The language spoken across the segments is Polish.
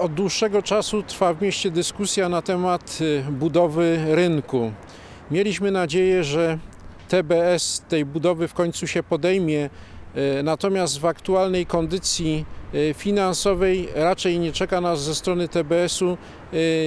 Od dłuższego czasu trwa w mieście dyskusja na temat y, budowy rynku. Mieliśmy nadzieję, że TBS tej budowy w końcu się podejmie, y, natomiast w aktualnej kondycji y, finansowej raczej nie czeka nas ze strony TBS-u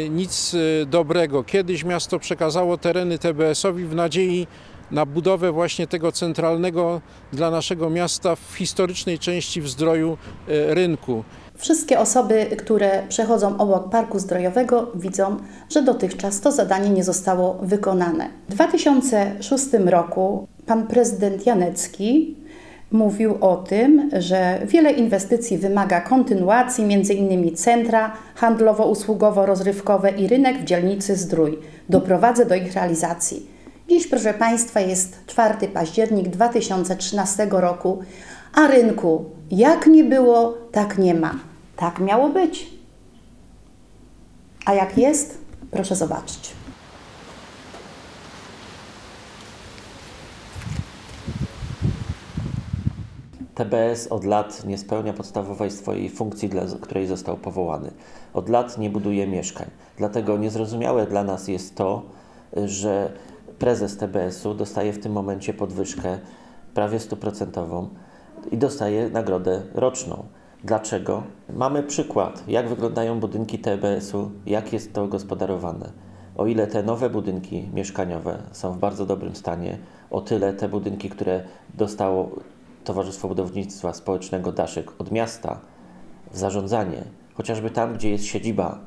nic dobrego. Kiedyś miasto przekazało tereny TBS-owi w nadziei na budowę właśnie tego centralnego dla naszego miasta w historycznej części w zdroju rynku. Wszystkie osoby, które przechodzą obok parku zdrojowego, widzą, że dotychczas to zadanie nie zostało wykonane. W 2006 roku pan prezydent Janecki mówił o tym, że wiele inwestycji wymaga kontynuacji, m.in. centra handlowo-usługowo-rozrywkowe i rynek w dzielnicy Zdrój. Doprowadzę do ich realizacji. Dziś, proszę Państwa, jest 4 październik 2013 roku, a rynku jak nie było, tak nie ma. Tak miało być. A jak jest, proszę zobaczyć. TBS od lat nie spełnia podstawowej swojej funkcji, dla której został powołany. Od lat nie buduje mieszkań. Dlatego niezrozumiałe dla nas jest to, że prezes TBS-u dostaje w tym momencie podwyżkę prawie stuprocentową i dostaje nagrodę roczną. Dlaczego? Mamy przykład, jak wyglądają budynki TBS-u, jak jest to gospodarowane. O ile te nowe budynki mieszkaniowe są w bardzo dobrym stanie, o tyle te budynki, które dostało Towarzystwo Budownictwa Społecznego Daszek od miasta w zarządzanie, chociażby tam, gdzie jest siedziba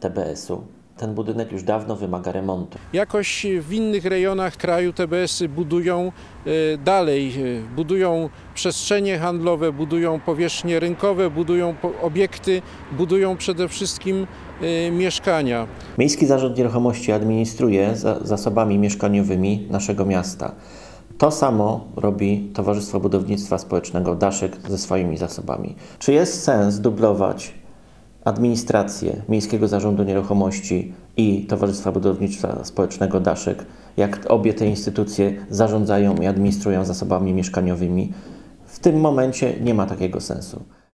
TBS-u, ten budynek już dawno wymaga remontu. Jakoś w innych rejonach kraju TBS-y budują e, dalej, e, budują przestrzenie handlowe, budują powierzchnie rynkowe, budują obiekty, budują przede wszystkim e, mieszkania. Miejski Zarząd Nieruchomości administruje zasobami mieszkaniowymi naszego miasta. To samo robi Towarzystwo Budownictwa Społecznego Daszek ze swoimi zasobami. Czy jest sens dublować administrację Miejskiego Zarządu Nieruchomości i Towarzystwa Budownictwa Społecznego Daszek, jak obie te instytucje zarządzają i administrują zasobami mieszkaniowymi, w tym momencie nie ma takiego sensu.